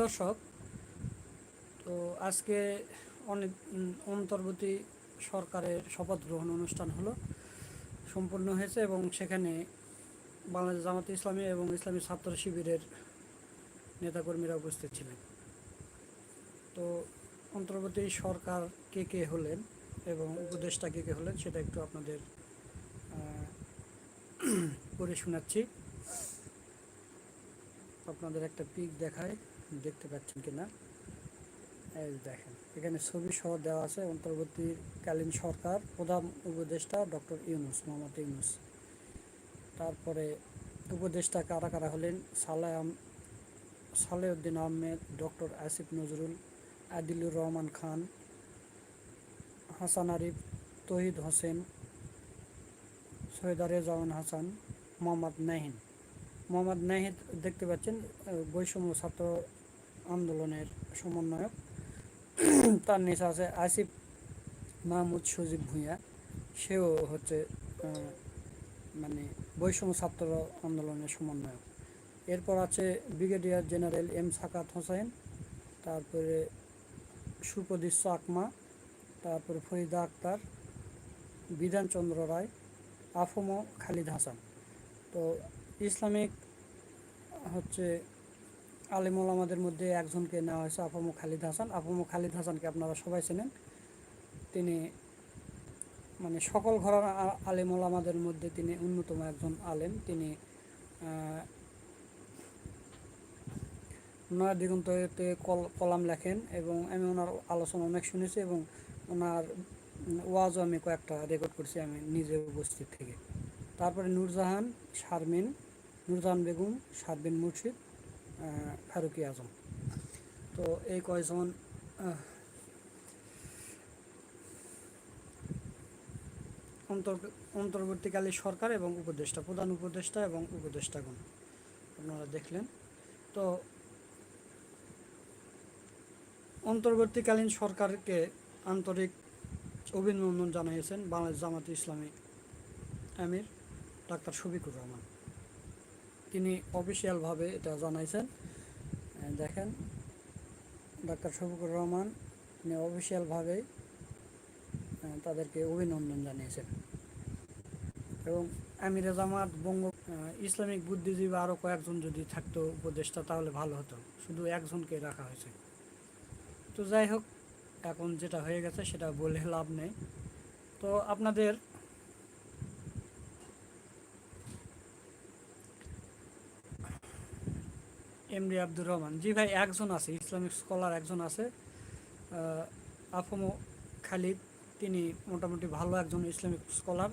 দর্শক, তো আজকে অনেক অন্তর্বর্তী সরকারের শপথ গ্রহণ অনুষ্ঠান হলো, সম্পূর্ণ হয়েছে এবং সেখানে বাংলাদেশ জামাতে ইসলামী এবং ইসলামী ছাত্র শিবিরের নেতাকর্মীরা উপস্থিত ছিলেন। তো অন্তর্বর্তী সরকার কে কে হলেন এবং উপদেষ্টা কে কে হলেন সেটা একটু আপনাদের পড়ে শোনাচ্ছি। আপনাদের একটা পিক দেখায়। দেখতে পাচ্ছেন কিনা? এই দেখেন, এখানে ছবি সহ দেওয়া আছে অন্তর্বর্তীকালীন সরকার প্রধান উপদেষ্টা ডক্টর ইউনুস, মোহাম্মদ ইউনুস। তারপরে উপদেষ্টা কারা কারা হলেন? সালাম, সালেউদ্দিন আহমেদ, ডক্টর আসিফ নজরুল, আদিলুর রহমান খান, হাসান আরিফ, তহিদ হোসেন, সৈয়দ রেজাউন হাসান, মোহাম্মদ নাহিন মোহাম্মদ নাহিদ দেখতে পাচ্ছেন বৈষম্য ছাত্র আন্দোলনের সমন্বয়ক। তার নিচে আছে আসিফ মাহমুদ সজীব ভূঁইয়া। সেও হচ্ছে মানে বৈষম্য ছাত্র আন্দোলনের সমন্বয়ক। এরপর আছে brigadier general M Sakhawat Hossain, তারপরে সুপ্রদীপ চাকমা, তারপরে ফরিদা আক্তার, বিধানচন্দ্র রায়, আফমো খালিদ হাসান। তো ইসলামিক হচ্ছে আলিমুল আমাদের মধ্যে একজনকে নেওয়া হয়েছে আফমু খালিদ হাসান। আফমু খালিদ হাসানকে আপনারা সবাই চেনেন। তিনি মানে সকল ঘরানা আলিমুল আমাদের মধ্যে তিনি অন্যতম একজন আলেম। তিনি আহ, নয়া দিগন্ততে কল কলাম লেখেন এবং আমি ওনার আলোচনা অনেক শুনেছি এবং ওনার ওয়াজও আমি কয়েকটা রেকর্ড করছি আমি নিজে উপস্থিত থেকে। তারপরে নূরজাহান শারমিন নূরজাহান বেগম শারমিন মুর্শিদ ফারুকি আজম। তো এই কয়জন আহ, অন্তর সরকার এবং উপদেষ্টা প্রধান উপদেষ্টা এবং উপদেষ্টাগণ। আপনারা দেখলেন। তো অন্তর্বর্তীকালীন সরকারকে আন্তরিক অভিনন্দন জানিয়েছেন বাংলাদেশ জামাত ইসলামী আমির ডাক্তার শফিকুর রহমান। তিনি অফিসিয়ালভাবে এটা জানাইছেন। দেখেন, ডাক্তার শফিকুর রহমান, তিনি অফিসিয়ালভাবে তাদেরকে অভিনন্দন জানিয়েছেন। এবং আমিরে জামাত, বঙ্গ ইসলামিক বুদ্ধিজীবী আরও কয়েকজন যদি থাকতো উপদেষ্টা, তাহলে ভালো হতো। শুধু একজনকে রাখা হয়েছে। তো যাই হোক, এখন যেটা হয়ে গেছে, সেটা বলে লাভ নেই। তো আপনাদের এমডি আব্দুর রহমান। জি ভাই, একজন আছে, ইসলামিক স্কলার একজন আছে। আফমো খালিদ, তিনি মোটামুটি ভালো একজন ইসলামিক স্কলার।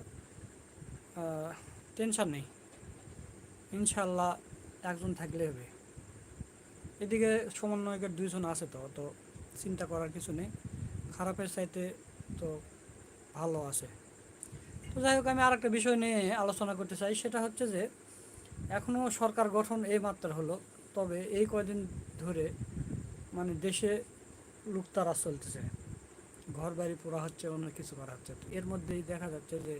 টেনশন নেই। ইনশাল্লাহ একজন থাকলে হবে। এদিকে সমন্বয়কের দুইজন আছে তো তো চিন্তা করার কিছু নেই। খারাপের চাইতে তো ভালো আছে। তো যাই হোক, আমি আরেকটা বিষয় নিয়ে আলোচনা করতে চাই। সেটা হচ্ছে যে এখনও সরকার গঠন এই মাত্রা হলো। তবে এই কয়দিন ধরে মানে দেশে লুকতারাজ চলতেছে। ঘর বাড়ি পোড়া হচ্ছে, অন্য কিছু করা হচ্ছে। এর মধ্যেই দেখা যাচ্ছে যে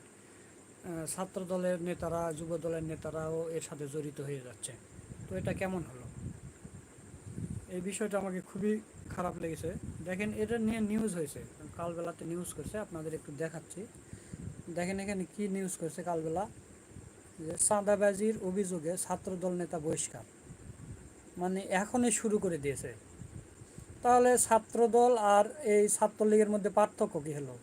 ছাত্র দলের নেতারা, যুব দলের নেতারাও এর সাথে জড়িত হয়ে যাচ্ছে। তো এটা কেমন হলো? এই বিষয়টা আমাকে খুবই খারাপ লেগেছে। দেখেন, এটা নিয়ে নিউজ হয়েছে। কালবেলাতে নিউজ করছে, আপনাদের একটু দেখাচ্ছি। দেখেন এখানে কি নিউজ করছে কালবেলা? যে চাঁদাবাজির অভিযোগে ছাত্রদল নেতা বহিষ্কার। মানে এখনই শুরু করে দিয়েছে। তাহলে ছাত্রদল আর এই ছাত্রলীগের মধ্যে পার্থক্য কী হলো?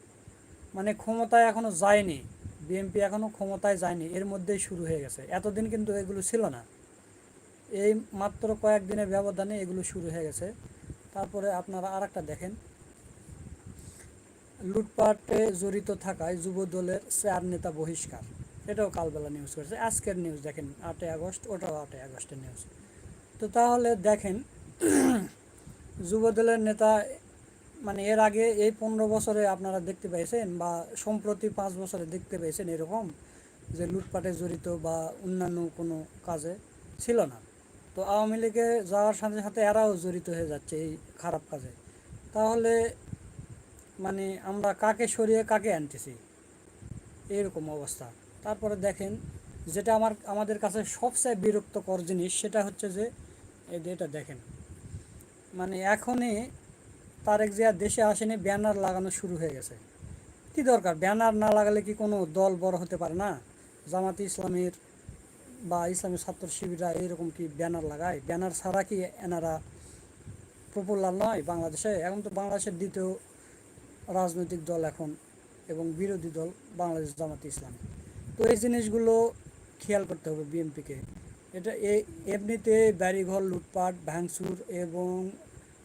মানে ক্ষমতায় এখনও যায়নি, বিএনপি এখনও ক্ষমতায় যায়নি, এর মধ্যেই শুরু হয়ে গেছে। এতদিন কিন্তু এগুলো ছিল না। এই মাত্র কয়েকদিনের ব্যবধানে এগুলো শুরু হয়ে গেছে। তারপরে আপনারা আর একটা দেখেন। লুটপাটে জড়িত থাকায় যুব দলের চার নেতা বহিষ্কার। এটাও কালবেলা নিউজ করেছে। আজকের নিউজ দেখেন, আটই আগস্ট, ওটাও আটই আগস্টের নিউজ তো তাহলে দেখেন, যুবদলের নেতা মানে এর আগে এই পনেরো বছরে আপনারা দেখতে পেয়েছেন বা সম্প্রতি পাঁচ বছরে দেখতে পেয়েছেন এরকম যে লুটপাটে জড়িত বা অন্যান্য কোনো কাজে ছিল না। তো আওয়ামী লীগে যাওয়ার সাথে সাথে এরাও জড়িত হয়ে যাচ্ছে এই খারাপ কাজে। তাহলে মানে আমরা কাকে সরিয়ে কাকে আনতেছি? এরকম অবস্থা। তারপরে দেখেন, যেটা আমার, আমাদের কাছে সবচেয়ে বিরক্তকর জিনিস সেটা হচ্ছে যে এই যে এটা দেখেন। মানে এখনই তারেক জিয়া দেশে আসেনি, ব্যানার লাগানো শুরু হয়ে গেছে। কি দরকার? ব্যানার না লাগালে কি কোনো দল বড় হতে পারে না? জামাতি ইসলামের বা ইসলামী ছাত্র শিবিরা এরকম কি ব্যানার লাগায়? ব্যানার ছাড়া কি এনারা পপুলার নয় বাংলাদেশে? এখন তো বাংলাদেশের দ্বিতীয় রাজনৈতিক দল এখন এবং বিরোধী দল বাংলাদেশ জামাতি ইসলাম। তো এই জিনিসগুলো খেয়াল করতে হবে বিএনপিকে। এটা এমনিতে বাড়িঘর, লুটপাট, ভাঙচুর এবং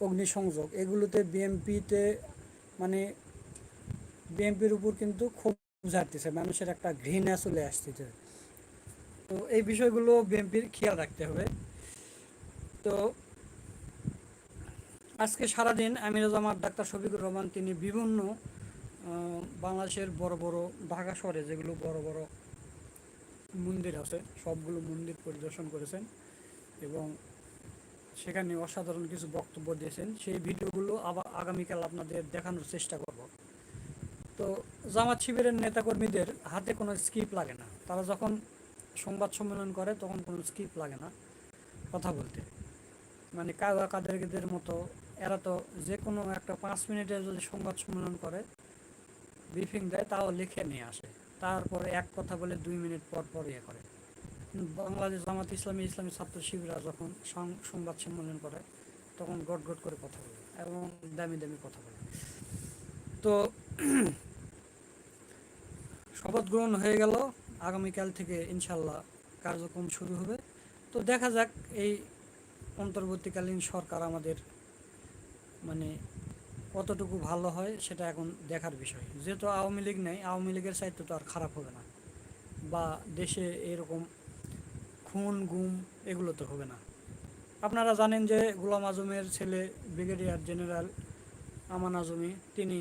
অগ্নিসংযোগ, এগুলোতে বিএমপিতে মানে বিএনপির উপর কিন্তু খুব ঝাড়তেছে, মানুষের একটা ঘৃণা চলে আসতেছে। তো এই বিষয়গুলো বিএমপির খেয়াল রাখতে হবে। তো আজকে সারাদিন আমির জামাত ডাক্তার শফিকুর রহমান, তিনি বিভিন্ন বাংলাদেশের বড় বড় ঢাকা শহরে যেগুলো বড় বড় মন্দির আছে, সবগুলো মন্দির পরিদর্শন করেছেন এবং সেখানে অসাধারণ কিছু বক্তব্য দিয়েছেন। সেই ভিডিওগুলো আবার আগামীকাল আপনাদের দেখানোর চেষ্টা করব। তো জামাত শিবিরের নেতাকর্মীদের হাতে কোনো স্কিপ লাগে না। তারা যখন সংবাদ সম্মেলন করে, তখন কোনো স্কিপ লাগে না কথা বলতে। মানে কাদা কাদেরদের মতো এরা তো যে কোনো একটা পাঁচ মিনিটের যদি সংবাদ সম্মেলন করে, ব্রিফিং দেয়, তাও লিখে নিয়ে আসে। তারপরে এক কথা বলে দুই মিনিট পর পর ইয়ে করে। বাংলাদেশ জামাত ইসলামী ইসলামী ছাত্র শিবিরা যখন সংবাদ সম্মেলন করে, তখন গট গট করে কথা বলে এবং দামি দামি কথা বলে। তো শপথ গ্রহণ হয়ে গেল। আগামীকাল থেকে ইনশাল্লাহ কার্যক্রম শুরু হবে। তো দেখা যাক, এই অন্তর্বর্তীকালীন সরকার আমাদের মানে কতটুকু ভালো হয় সেটা এখন দেখার বিষয়। যেহেতু আওয়ামী লীগ নেই, আওয়ামী লীগের সাহিত্য তো আর খারাপ হবে না। বা দেশে এরকম খুন, গুম এগুলো তো হবে না। আপনারা জানেন যে গোলাম আজমের ছেলে, ব্রিগেডিয়ার জেনারেল আমান আজমি, তিনি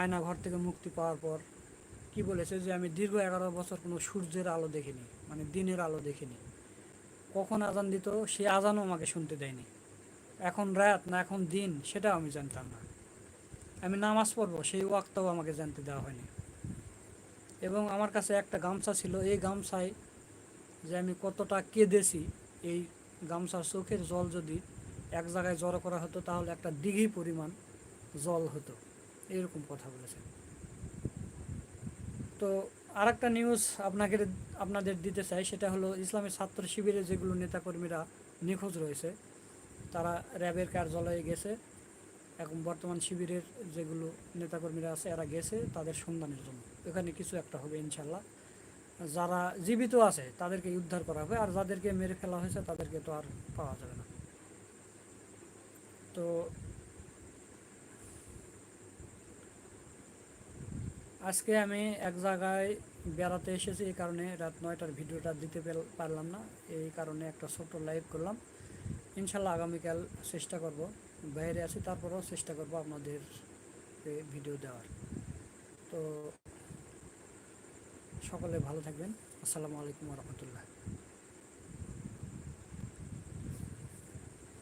আয়নাঘর থেকে মুক্তি পাওয়ার পর কি বলেছে যে, আমি দীর্ঘ এগারো বছর কোনো সূর্যের আলো দেখিনি মানে দিনের আলো দেখিনি। কখন আজান দিত, সে আজানও আমাকে শুনতে দেয়নি। এখন রাত না এখন দিন, সেটাও আমি জানতাম না। আমি নামাজ পড়ব, সেই ওয়াক্তও আমাকে জানতে দেওয়া হয়নি। এবং আমার কাছে একটা গামছা ছিল, এই গামছায় যে আমি কতটা কেঁদেছি, এই গামছার চোখের জল যদি এক জায়গায় জড়ো করা হতো, তাহলে একটা দিঘি পরিমাণ জল হতো। এরকম কথা বলেছেন। তো আর একটা নিউজ আপনাকে, আপনাদের দিতে চাই, সেটা হলো ইসলামী ছাত্র শিবিরে যেগুলো নেতাকর্মীরা নিখোঁজ রয়েছে তারা র্যাবের কার্যালয়ে গেছে। এখন বর্তমান শিবিরের যেগুলো নেতাকর্মীরা আছে, এরা গেছে তাদের সন্ধানের জন্য। এখানে কিছু একটা হবে, ইনশাল্লাহ। যারা জীবিত আছে, তাদেরকে উদ্ধার করা হবে। আর যাদেরকে মেরে ফেলা হয়েছে, তাদেরকে তো আর পাওয়া যাবে না। তো আজকে আমি এক জায়গায় বেড়াতে এসেছি, এই কারণে রাত নয়টার ভিডিওটা দিতে পারলাম না। এই কারণে একটা ছোট্ট লাইভ করলাম। ইনশাল্লাহ আগামীকাল চেষ্টা করব। বাইরে আছি, তারপরেও চেষ্টা করব আপনাদের ভিডিও দেওয়ার। তো সকলে ভালো থাকবেন। আসসালামু আলাইকুম রহমতুল্লাহ।